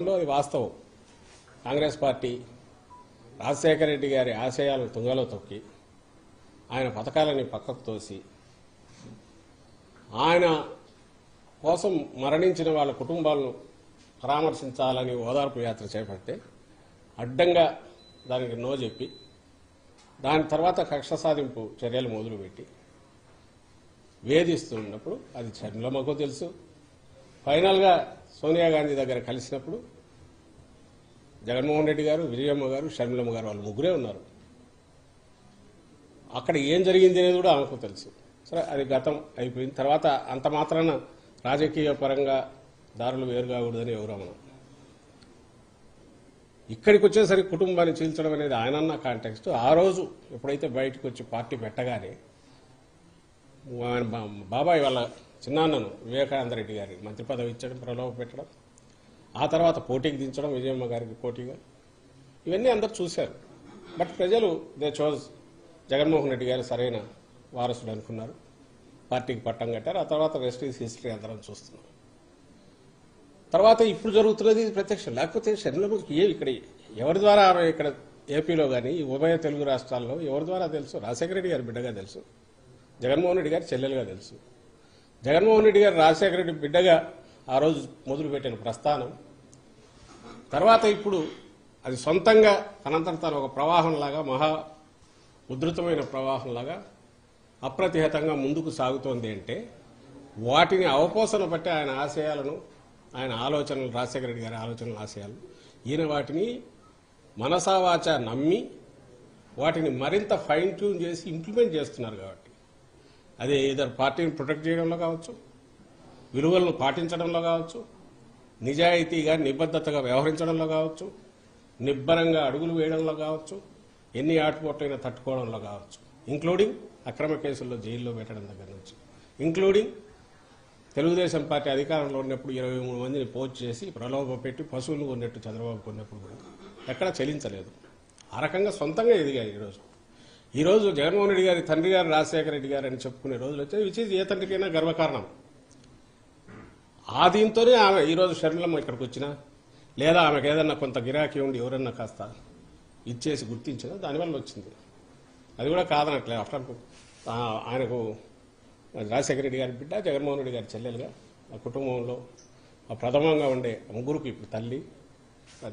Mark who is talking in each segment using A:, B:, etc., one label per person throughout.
A: లో అది వాస్తవం. కాంగ్రెస్ పార్టీ రాజశేఖర రెడ్డి గారి ఆశయాలను తుంగలో తొక్కి ఆయన పథకాలని పక్కకు తోసి ఆయన కోసం మరణించిన వాళ్ళ కుటుంబాలను పరామర్శించాలని ఓదార్పు యాత్ర చేపడితే అడ్డంగా దానికి నో చెప్పి దాని తర్వాత కక్ష సాధింపు చర్యలు మొదలుపెట్టి వేధిస్తున్నప్పుడు అది చర్మలకు తెలుసు ఫైనల్గా సోనియా గాంధీ దగ్గర కలిసినప్పుడు జగన్మోహన్ రెడ్డి గారు విజయమ్మ గారు షర్మిలమ్మ గారు వాళ్ళు ముగ్గురే ఉన్నారు. అక్కడ ఏం జరిగింది అనేది కూడా ఆమెకు తెలుసు. సరే అది గతం అయిపోయింది. తర్వాత అంత మాత్రాన రాజకీయ పరంగా దారులు వేరు కాకూడదని ఎవరు అన్నారు ఇక్కడికి వచ్చేసరికి కుటుంబాన్ని చీల్చడం అనేది ఆయనన్న కాంటెక్స్ట్ ఆ రోజు ఎప్పుడైతే బయటకు వచ్చి పార్టీ పెట్టగానే ఆయన బా- బాబాయ్ వాళ్ళ చిన్నాన్నను వివేకానంద రెడ్డి గారికి మంత్రి పదవి ఇచ్చడం ప్రలోభ పెట్టడం ఆ తర్వాత పోటీకి దించడం విజయమ్మ గారికి పోటీగా. ఇవన్నీ అందరు చూశారు. బట్ ప్రజలు దే చోజ్ జగన్మోహన్ రెడ్డి గారు సరైన వారసుడు అనుకున్నారు. పార్టీకి పట్టం కట్టారు. ఆ తర్వాత రెస్ట్ ఈస్ హిస్టరీ అందరం చూస్తున్నాం. తర్వాత ఇప్పుడు జరుగుతున్నది ఇది ప్రత్యక్షం. లేకపోతే షర్మిలమ్మకి ఏ ఇక్కడ ఎవరి ద్వారా ఆమె ఇక్కడ ఏపీలో కానీ ఉభయ తెలుగు రాష్ట్రాల్లో ఎవరి ద్వారా తెలుసు? రాజశేఖర రెడ్డి గారి బిడ్డగా తెలుసు. జగన్మోహన్ రెడ్డి గారి చెల్లెలుగా తెలుసు. జగన్మోహన్ రెడ్డి గారు రాజశేఖర రెడ్డి బిడ్డగా ఆ రోజు మొదలుపెట్టిన ప్రస్థానం. తర్వాత ఇప్పుడు అది సొంతంగా తనంతట తన ఒక ప్రవాహంలాగా మహా ఉధృతమైన ప్రవాహంలాగా అప్రతిహతంగా ముందుకు సాగుతోంది అంటే వాటిని అవపోసన బట్టి ఆయన ఆశయాలను ఆయన ఆలోచనలు రాజశేఖర రెడ్డి గారి ఆలోచనలు ఆశయాలు ఈయన వాటిని మనసావాచ నమ్మి వాటిని మరింత ఫైన్ ట్యూన్ చేసి ఇంప్లిమెంట్ చేస్తున్నారు కాబట్టి. అదే ఇద్దరు పార్టీని ప్రొటెక్ట్ చేయడంలో కావచ్చు విలువలను పాటించడంలో కావచ్చు నిజాయితీగా నిబద్ధతగా వ్యవహరించడంలో కావచ్చు నిబ్బరంగా అడుగులు వేయడంలో కావచ్చు ఎన్ని ఆటుపోట్లైనా తట్టుకోవడంలో కావచ్చు ఇంక్లూడింగ్ అక్రమ కేసుల్లో జైల్లో పెట్టడం దగ్గర నుంచి. ఇంక్లూడింగ్ తెలుగుదేశం పార్టీ అధికారంలో ఉన్నప్పుడు ఇరవై మూడు మందిని పోస్ట్ చేసి ప్రలోభ పెట్టి పశువులు కొన్నట్టు చంద్రబాబు కొన్నప్పుడు కూడా ఎక్కడ చెల్లించలేదు. ఆ రకంగా సొంతంగా ఎదిగాయి ఈరోజు. ఈరోజు జగన్మోహన్ రెడ్డి గారి తండ్రి గారు రాజశేఖర రెడ్డి గారు అని చెప్పుకునే రోజులు వచ్చాయి. విచ్ ఏ తండ్రికైనా గర్వకారణం. ఆ దీంతోనే ఆమె ఈరోజు షర్మిలమ్మ ఇక్కడికి వచ్చినా లేదా ఆమెకు ఏదన్నా కొంత గిరాకీ ఉండి ఎవరన్నా కాస్త ఇచ్చేసి గుర్తించినా దానివల్ల వచ్చింది. అది కూడా కాదనట్లేదు ఆఫ్టర్ ఆయనకు రాజశేఖర రెడ్డి గారి బిడ్డ జగన్మోహన్ రెడ్డి గారి చెల్లెలుగా ఆ కుటుంబంలో ఆ ప్రథమంగా ఉండే ముగ్గురికి ఇప్పుడు తల్లి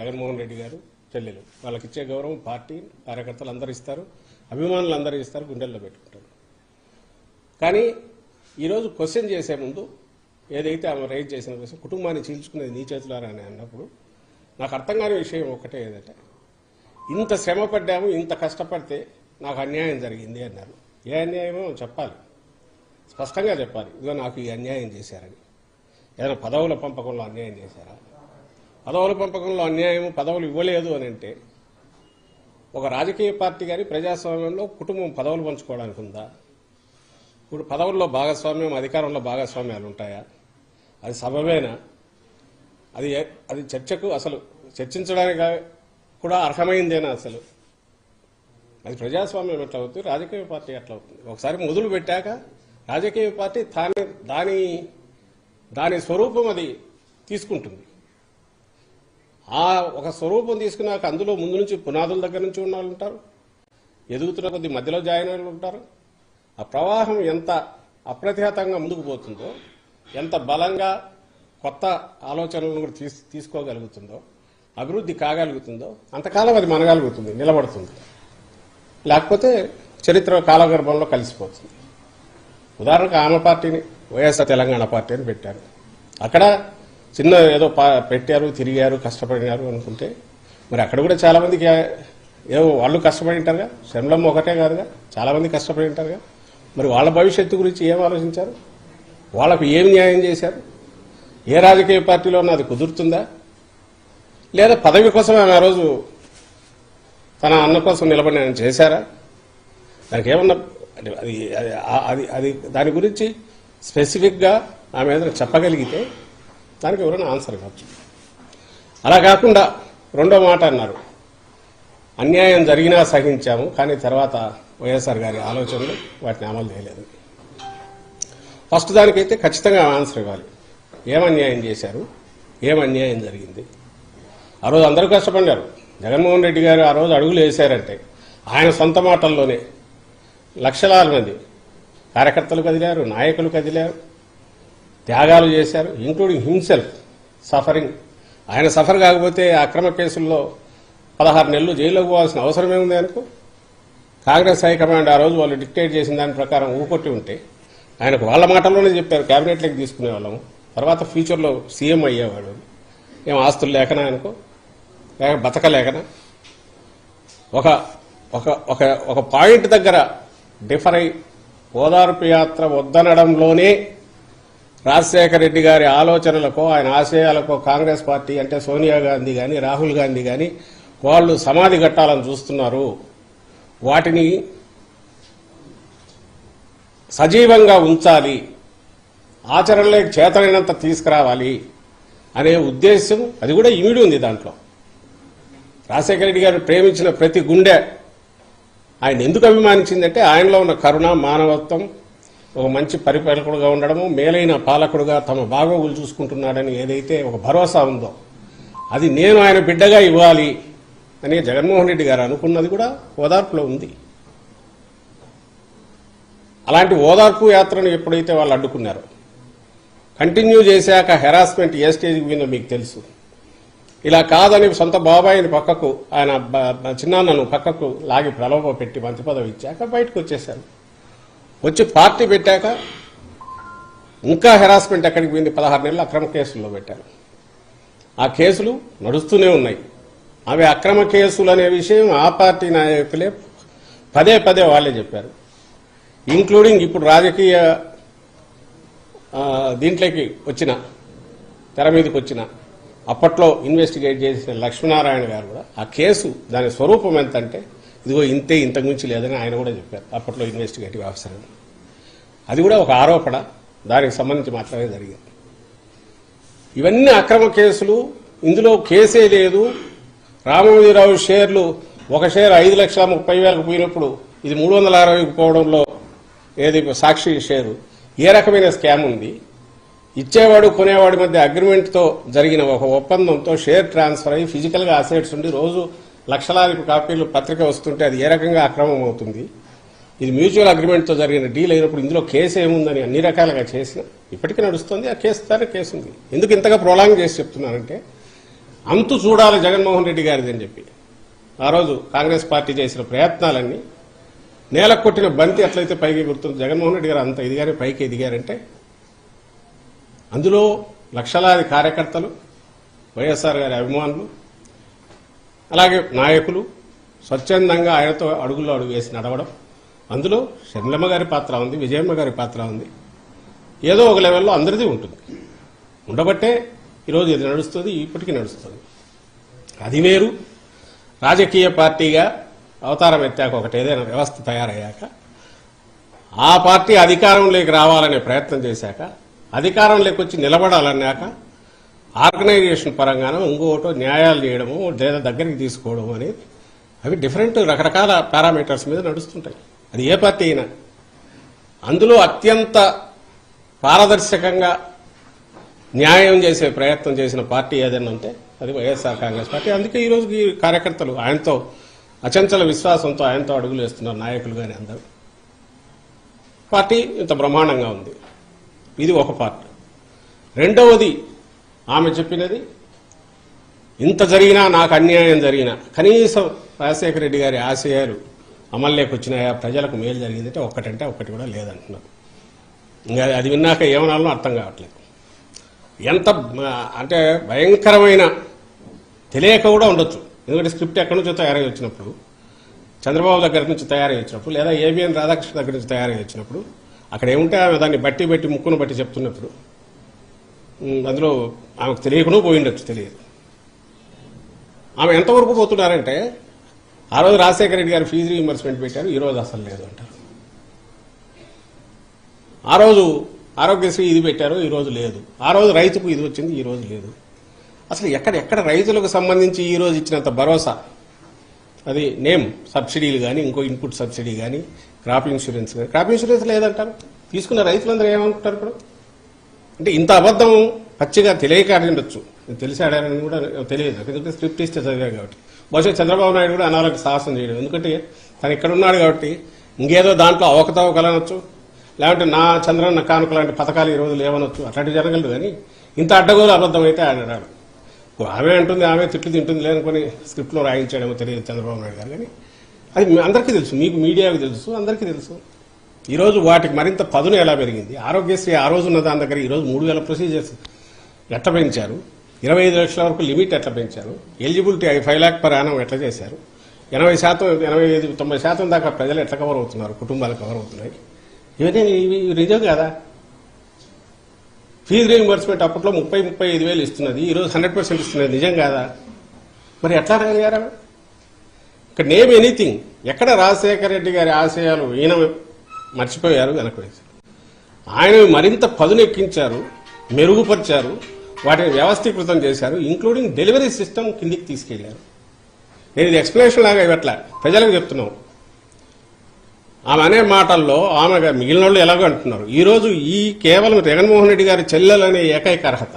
A: జగన్మోహన్ రెడ్డి గారు చెల్లెలు. వాళ్ళకి ఇచ్చే గౌరవం పార్టీ కార్యకర్తలు అందరూ ఇస్తారు. అభిమానులు అందరూ ఇస్తారు గుండెల్లో పెట్టుకుంటారు. కానీ ఈరోజు క్వశ్చన్ చేసే ముందు ఏదైతే ఆమె రైజ్ చేసిన క్వశ్చన్ కుటుంబాన్ని చీల్చుకునేది నీ చేతులారా అని అన్నప్పుడు నాకు అర్థం కాని విషయం ఒకటే ఏదంటే ఇంత శ్రమ పడ్డాము ఇంత కష్టపడితే నాకు అన్యాయం జరిగింది అన్నారు. ఏ అన్యాయమో చెప్పాలి. స్పష్టంగా చెప్పాలి. ఇదో నాకు ఈ అన్యాయం చేశారని. ఏదైనా పదవుల పంపకంలో అన్యాయం చేశారా? పదవుల పంపకంలో అన్యాయం పదవులు ఇవ్వలేదు అని అంటే ఒక రాజకీయ పార్టీ కానీ ప్రజాస్వామ్యంలో కుటుంబం పదవులు పంచుకోవడానికి ఉందా? ఇప్పుడు పదవుల్లో భాగస్వామ్యం అధికారంలో భాగస్వామ్యాలు ఉంటాయా? అది సబబేనా? అది అది చర్చకు అసలు చర్చించడానికి కూడా అర్హమైందేనా అసలు? అది ప్రజాస్వామ్యం ఎట్లా అవుతుంది? రాజకీయ పార్టీ ఎట్లా అవుతుంది? ఒకసారి మొదలు పెట్టాక రాజకీయ పార్టీ దాని దాని దాని స్వరూపం అది తీసుకుంటుంది. ఆ ఒక స్వరూపం తీసుకున్నాక అందులో ముందు నుంచి పునాదుల దగ్గర నుంచి ఉన్న వాళ్ళు ఉంటారు. ఎదుగుతున్న కొద్ది మధ్యలో జాయిన్ అయిన వాళ్ళు ఉంటారు. ఆ ప్రవాహం ఎంత అప్రతిహతంగా ముందుకు పోతుందో ఎంత బలంగా కొత్త ఆలోచనలను కూడా తీసు తీసుకోగలుగుతుందో అభివృద్ధి కాగలుగుతుందో అంతకాలం అది మనగలుగుతుంది నిలబడుతుంది. లేకపోతే చరిత్ర కాలగర్భంలో కలిసిపోతుంది. ఉదాహరణకు ఆమె పార్టీని వైఎస్ఆర్ తెలంగాణ పార్టీ అని పెట్టారు. అక్కడ చిన్న ఏదో పా- పెట్టారు తిరిగారు కష్టపడినారు అనుకుంటే మరి అక్కడ కూడా చాలా మందికి ఏదో వాళ్ళు కష్టపడి ఉంటారుగా? శర్మలమ్మ ఒకటే కాదుగా? చాలా మంది కష్టపడి ఉంటారుగా? మరి వాళ్ళ భవిష్యత్తు గురించి ఏం ఆలోచించారు? వాళ్ళకు ఏం న్యాయం చేశారు? ఏ రాజకీయ పార్టీలో అది కుదురుతుందా? లేదా పదవి కోసం ఆమె ఆ రోజు తన అన్న కోసం నిలబడి ఆయన చేశారా? దానికి ఏమన్నా అది అది అది అది దాని గురించి స్పెసిఫిక్గా ఆమె ఏదైనా చెప్పగలిగితే దానికి ఎవరైనా ఆన్సర్ కావచ్చు. అలా కాకుండా రెండో మాట అన్నారు. అన్యాయం జరిగినా సహించాము కానీ తర్వాత వైఎస్ఆర్ గారి ఆలోచనలు వాటిని అమలు చేయలేదు. ఫస్ట్ దానికైతే ఖచ్చితంగా ఆన్సర్ ఇవ్వాలి. ఏం అన్యాయం చేశారు? ఏం అన్యాయం జరిగింది? ఆ రోజు అందరూ కష్టపడ్డారు. జగన్మోహన్ రెడ్డి గారు ఆ రోజు అడుగులు వేశారంటే ఆయన సొంత మాటల్లోనే లక్షలాది మంది కార్యకర్తలు కదిలారు నాయకులు కదిలారు త్యాగాలు చేశారు ఇంక్లూడింగ్ హిమ్సెల్ఫ్ సఫరింగ్ ఆయన సఫర్ కాకపోతే అక్రమ కేసుల్లో పదహారు నెలలు జైల్లోకి పోవాల్సిన అవసరమే ఉంది అనుకో కాంగ్రెస్ హైకమాండ్ ఆ రోజు వాళ్ళు డిక్టేట్ చేసిన దాని ప్రకారం ఊకొట్టి ఉంటే ఆయనకు వాళ్ళ మాటల్లోనే చెప్పారు క్యాబినెట్లోకి తీసుకునే వాళ్ళము. తర్వాత ఫ్యూచర్లో సీఎం అయ్యేవాడు. ఏం ఆస్తులు లేకనా అనుకో లేక బతకలేకనా? ఒక ఒక ఒక ఒక పాయింట్ దగ్గర డిఫర్ అయి ఓదార్పు యాత్ర వద్దనడంలోనే రాజశేఖర రెడ్డి గారి ఆలోచనలకో ఆయన ఆశయాలకో కాంగ్రెస్ పార్టీ అంటే సోనియా గాంధీ కానీ రాహుల్ గాంధీ కానీ వాళ్ళు సమాధి కట్టాలని చూస్తున్నారు. వాటిని సజీవంగా ఉంచాలి. ఆచరణలోకి చేతనైనంత తీసుకురావాలి అనే ఉద్దేశం అది కూడా ఇమిడి ఉంది దాంట్లో. రాజశేఖర రెడ్డి గారు ప్రేమించిన ప్రతి గుండె ఆయన ఎందుకు అభిమానించిందంటే ఆయనలో ఉన్న కరుణ మానవత్వం ఒక మంచి పరిపాలకుడుగా ఉండడము మేలైన పాలకుడుగా తమ బాగోగులు చూసుకుంటున్నాడని ఏదైతే ఒక భరోసా ఉందో అది నేను ఆయన బిడ్డగా ఇవ్వాలి అని జగన్మోహన్ రెడ్డి గారు అనుకున్నది కూడా ఓదార్పులో ఉంది. అలాంటి ఓదార్పు యాత్రను ఎప్పుడైతే వాళ్ళు అడ్డుకున్నారో కంటిన్యూ చేశాక హెరాస్మెంట్ ఏ స్టేజ్కి పోయిందో మీకు తెలుసు. ఇలా కాదని సొంత బాబాయిని పక్కకు ఆయన చిన్నాన్నను పక్కకు లాగి ప్రలోభ పెట్టి మంత్రి పదవి ఇచ్చాక బయటకు వచ్చేశారు. వచ్చి పార్టీ పెట్టాక ఇంకా హెరాస్మెంట్ ఎక్కడికి పోయింది? పదహారు నెలలు అక్రమ కేసుల్లో పెట్టారు. ఆ కేసులు నడుస్తూనే ఉన్నాయి. అవి అక్రమ కేసులు అనే విషయం ఆ పార్టీ నాయకులే పదే పదే వాళ్ళే చెప్పారు. ఇంక్లూడింగ్ ఇప్పుడు రాజకీయ దీంట్లోకి వచ్చిన తెర మీదకి వచ్చిన అప్పట్లో ఇన్వెస్టిగేట్ చేసిన లక్ష్మీనారాయణ గారు కూడా ఆ కేసు దాని స్వరూపం ఎంత అంటే ఇదిగో ఇంతే ఇంతకు మించి లేదని ఆయన కూడా చెప్పారు. అప్పట్లో ఇన్వెస్టిగేటివ్ ఆఫీసర్ అది కూడా ఒక ఆరోపణ. దానికి సంబంధించి మాత్రమే జరిగింది. ఇవన్నీ అక్రమ కేసులు. ఇందులో కేసే లేదు. రామోజీరావు షేర్లు ఒక షేర్ ఐదు లక్షల ముప్పై వేలకు పోయినప్పుడు ఇది మూడు వందల అరవైకి పోవడంలో ఏది సాక్షి షేరు. ఏ రకమైన స్కామ్ ఉంది? ఇచ్చేవాడు కొనేవాడి మధ్య అగ్రిమెంట్తో జరిగిన ఒక ఒప్పందంతో షేర్ ట్రాన్స్ఫర్ అయ్యి ఫిజికల్గా అసెట్స్ ఉండి రోజు లక్షలాది కాపీలు పత్రిక వస్తుంటే అది ఏ రకంగా అక్రమం అవుతుంది ఇది మ్యూచువల్ అగ్రిమెంట్తో జరిగిన డీల్ అయినప్పుడు ఇందులో కేసు ఏముందని అన్ని రకాలుగా చేసిన ఇప్పటికీ నడుస్తుంది ఆ కేసు ద్వారా కేసు ఉంది. ఎందుకు ఇంతగా ప్రొలాంగ్ చేసి చెప్తున్నానంటే అంతు చూడాలి జగన్మోహన్ రెడ్డి గారిది అని చెప్పి. ఆ రోజు కాంగ్రెస్ పార్టీ చేసిన ప్రయత్నాలన్నీ నేల కొట్టిన బంతి ఎట్లయితే పైకి గుర్తుంది జగన్మోహన్ రెడ్డి గారు అంత ఎదిగారే పైకి ఎదిగారంటే అందులో లక్షలాది కార్యకర్తలు వైఎస్ఆర్ గారి అభిమానులు అలాగే నాయకులు స్వచ్ఛందంగా ఆయనతో అడుగుల్లో అడుగు వేసి నడవడం. అందులో షర్మిలమ్మ గారి పాత్ర ఉంది విజయమ్మ గారి పాత్ర ఉంది. ఏదో ఒక లెవెల్లో అందరిది ఉంటుంది. ఉండబట్టే ఈరోజు ఇది నడుస్తుంది ఇప్పటికీ నడుస్తుంది. అది వేరు. రాజకీయ పార్టీగా అవతారం ఎత్తాక ఒకటి ఏదైనా వ్యవస్థ తయారయ్యాక ఆ పార్టీ అధికారంలోకి రావాలనే ప్రయత్నం చేశాక అధికారంలోకి వచ్చి నిలబడాలన్నాక ఆర్గనైజేషన్ పరంగానో ఇంకోటో న్యాయాలు చేయడము లేదా దగ్గరికి తీసుకోవడం అనేది అవి డిఫరెంట్ రకరకాల పారామీటర్స్ మీద నడుస్తుంటాయి. అది ఏ పార్టీ అయినా. అందులో అత్యంత పారదర్శకంగా న్యాయం చేసే ప్రయత్నం చేసిన పార్టీ ఏదైనా ఉంటే అది వైఎస్ఆర్ కాంగ్రెస్ పార్టీ. అందుకే ఈరోజు ఈ కార్యకర్తలు ఆయనతో అచంచల విశ్వాసంతో ఆయనతో అడుగులు వేస్తున్నారు నాయకులు కానీ అందరూ. పార్టీ ఇంత బ్రహ్మాండంగా ఉంది. ఇది ఒక పార్ట్. రెండవది ఆమె చెప్పినది? ఇంత జరిగినా నాకు అన్యాయం జరిగినా కనీసం రాజశేఖర రెడ్డి గారి ఆశయాలు అమల్లోకి వచ్చినాయా? ప్రజలకు మేలు జరిగిందంటే ఒక్కటంటే ఒక్కటి కూడా లేదంటున్నారు. ఇంకా అది విన్నాక ఏమనాలో అర్థం కావట్లేదు. ఎంత అంటే భయంకరమైన తెలియక కూడా ఉండొచ్చు. ఎందుకంటే స్క్రిప్ట్ ఎక్కడి నుంచో తయారై వచ్చినప్పుడు చంద్రబాబు దగ్గర నుంచి తయారై వచ్చినప్పుడు లేదా ఏబిఎన్ రాధాకృష్ణ దగ్గర నుంచి తయారై వచ్చినప్పుడు అక్కడ ఏముంటే ఆమె దాన్ని బట్టి బట్టి ముక్కును బట్టి చెప్తున్నప్పుడు అందులో ఆమెకు తెలియకుండా పోయిండొచ్చు తెలియదు. ఆమె ఎంతవరకు పోతున్నారంటే ఆ రోజు రాజశేఖర రెడ్డి గారు ఫీజు రీఇంబర్స్మెంట్ పెట్టారు ఈరోజు అసలు లేదు అంటారు. ఆ రోజు ఆరోగ్యశ్రీ ఇది పెట్టారు ఈరోజు లేదు. ఆ రోజు రైతుకు ఇది వచ్చింది ఈ రోజు లేదు. అసలు ఎక్కడ ఎక్కడ రైతులకు సంబంధించి ఈరోజు ఇచ్చినంత భరోసా? అది నేమ్ సబ్సిడీలు కానీ ఇంకో ఇన్పుట్ సబ్సిడీ కానీ క్రాప్ ఇన్సూరెన్స్ కానీ క్రాప్ ఇన్సూరెన్స్ లేదంటారు? తీసుకున్న రైతులందరూ ఏమనుకుంటారు ఇప్పుడు? అంటే ఇంత అబద్ధం పచ్చిగా తెలియక ఉండొచ్చు. తెలిసాడని కూడా తెలియదు. ఎందుకంటే స్క్రిప్ట్ ఇస్తే చదివాను కాబట్టి. బహుశా చంద్రబాబు నాయుడు కూడా అనాలకు సాహసం చేయడం. ఎందుకంటే తను ఇక్కడ ఉన్నాడు కాబట్టి ఇంకేదో దాంట్లో అవకతవకలనొచ్చు లేకుంటే నా చంద్రన్న కానుక లాంటి పథకాలు ఈ రోజు లేవనొచ్చు. అట్లాంటివి జరగలేదు కానీ ఇంత అడ్డగోలు అబద్ధం అయితే ఆయన రాడు. ఆమె అంటుంది ఆమె తిట్లు తింటుంది లేనుకొని స్క్రిప్ట్లో రాయించాడేమో తెలియదు చంద్రబాబు నాయుడు గారు. కానీ అది అందరికీ తెలుసు. మీకు మీడియాకు తెలుసు అందరికీ తెలుసు. ఈరోజు వాటికి మరింత పదును ఎలా పెరిగింది? ఆరోగ్యశ్రీ ఆ రోజు ఉన్న దాని దగ్గర ఈరోజు మూడు వేల ప్రొసీజర్స్ ఎట్లా పెంచారు? ఇరవై ఐదు లక్షల వరకు లిమిట్ ఎట్లా పెంచారు? Eligibility five lakh per annum ఎట్లా చేశారు? ఎనభై శాతం ఎనభై ఐదు తొంభై శాతం దాకా ప్రజలు ఎట్లా కవర్ అవుతున్నారు? కుటుంబాలు కవర్ అవుతున్నాయి. ఇవన్నీ ఇవి నిజం కదా? ఫీజు రీయింబర్స్మెంట్ అప్పట్లో ముప్పై ముప్పై ఐదు వేలు ఇస్తున్నది. ఈరోజు హండ్రెడ్ పర్సెంట్ ఇస్తున్నది. నిజం కాదా? మరి ఎట్లా రాగారా ఇక్కడ నేమ్ ఎనీథింగ్. ఎక్కడ రాజశేఖర రెడ్డి గారి ఆశయాలు ఈయన మర్చిపోయారు వెనక ఆయన మరింత పదునెక్కించారు మెరుగుపరిచారు వాటిని వ్యవస్థీకృతం చేశారు ఇంక్లూడింగ్ డెలివరీ సిస్టమ్ కిందికి తీసుకెళ్ళారు. నేను ఇది ఎక్స్ప్లెనేషన్ లాగా ఇవ్వట్లే. ప్రజలకు చెప్తున్నాం. ఆమె అనే మాటల్లో ఆమె మిగిలిన వాళ్ళు ఎలాగో అంటున్నారు. ఈరోజు ఈ కేవలం జగన్మోహన్ రెడ్డి గారి చెల్లెలనే ఏకైక అర్హత.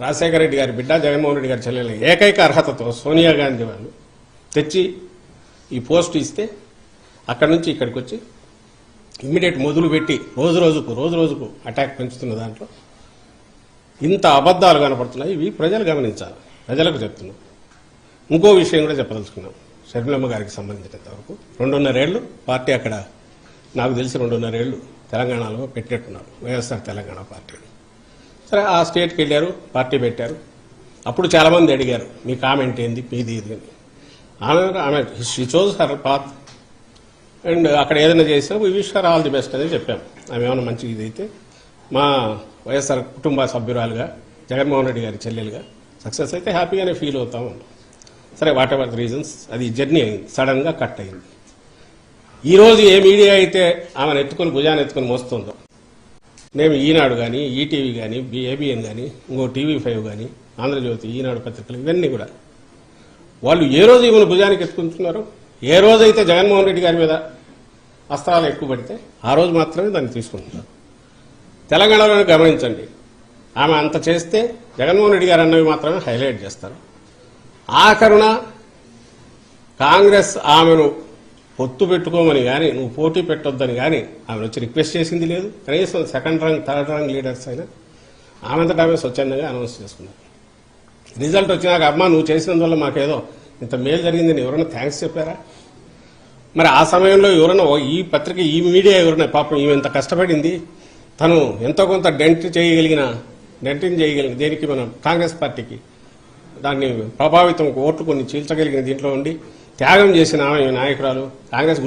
A: రాజశేఖర రెడ్డి గారి బిడ్డ జగన్మోహన్ రెడ్డి గారి చెల్లెల ఏకైక అర్హతతో సోనియా గాంధీ వాళ్ళు తెచ్చి ఈ పోస్ట్ ఇస్తే అక్కడి నుంచి ఇక్కడికి వచ్చి ఇమ్మీడియట్ మొదలు పెట్టి రోజు రోజుకు రోజు రోజుకు అటాక్ పెంచుతున్న దాంట్లో ఇంత అబద్ధాలు కనపడుతున్నాయి. ఇవి ప్రజలు గమనించాలి. ప్రజలకు చెప్తున్నాం. ఇంకో విషయం కూడా చెప్పదలుచుకున్నాం. షర్మిలమ్మ గారికి సంబంధించినంత వరకు రెండున్నరేళ్ళు పార్టీ అక్కడ నాకు తెలిసి రెండున్నరేళ్ళు తెలంగాణలో పెట్టేట్టున్నారు వైఎస్ఆర్ తెలంగాణ పార్టీ. సరే ఆ స్టేట్కి వెళ్ళారు పార్టీ పెట్టారు. అప్పుడు చాలామంది అడిగారు మీ కామెంట్ ఏంది మీది ఇది అని. ఆమె ఆమె she chose her path and అక్కడ ఏదైనా చేసినా we wish her all the best అనేది చెప్పాము ఆమె ఏమైనా మంచి ఇది అయితే మా వైఎస్ఆర్ కుటుంబ సభ్యురాలుగా జగన్మోహన్ రెడ్డి గారి చెల్లెలుగా సక్సెస్ అయితే హ్యాపీగానే ఫీల్ అవుతాము సరే వాట్ ఎవర్ రీజన్స్ అది జర్నీ అయింది. సడన్గా కట్ అయింది. ఈరోజు ఏ మీడియా అయితే ఆమెను ఎత్తుకొని భుజాన్ని ఎత్తుకొని మోస్తుందో మేము ఈనాడు కానీ ఈటీవీ కానీ ఏబిఎన్ కానీ ఇంకో టీవీ ఫైవ్ కానీ ఆంధ్రజ్యోతి ఈనాడు పత్రికలు ఇవన్నీ కూడా వాళ్ళు ఏ రోజు ఈమెను భుజానికి ఎత్తుకుంటున్నారు ఏ రోజైతే జగన్మోహన్ రెడ్డి గారి మీద అస్త్రాలు ఎక్కువ పడితే ఆ రోజు మాత్రమే దాన్ని తీసుకుంటున్నారు. తెలంగాణలో గమనించండి. ఆమె అంత చేస్తే జగన్మోహన్ రెడ్డి గారు అన్నవి మాత్రమే హైలైట్ చేస్తారు. ఆఖరున కాంగ్రెస్ ఆమెను పొత్తు పెట్టుకోమని కానీ నువ్వు పోటీ పెట్టొద్దని కానీ ఆమెను వచ్చి రిక్వెస్ట్ చేసింది లేదు. కనీసం second rank third rank leaders అయినా ఆమెంతటా ఆమె స్వచ్ఛందంగా అనౌన్స్ చేసుకున్నారు. రిజల్ట్ వచ్చినాక అమ్మ నువ్వు చేసినందువల్ల మాకేదో ఇంత మేలు జరిగిందని ఎవరైనా థ్యాంక్స్ చెప్పారా? మరి ఆ సమయంలో ఎవరైనా ఓ ఈ పత్రిక ఈ మీడియా ఎవరైనా పాపం ఈమె ఎంత కష్టపడింది తను ఎంతో కొంత డెంట్ చేయగలిగిన డెంటింగ్ చేయగలిగిన దేనికి మనం? కాంగ్రెస్ పార్టీకి. దాన్ని ప్రభావితం ఓట్లు కొన్ని చీల్చగలిగిన దీంట్లో ఉండి త్యాగం చేసిన ఆమె నాయకురాలు కాంగ్రెస్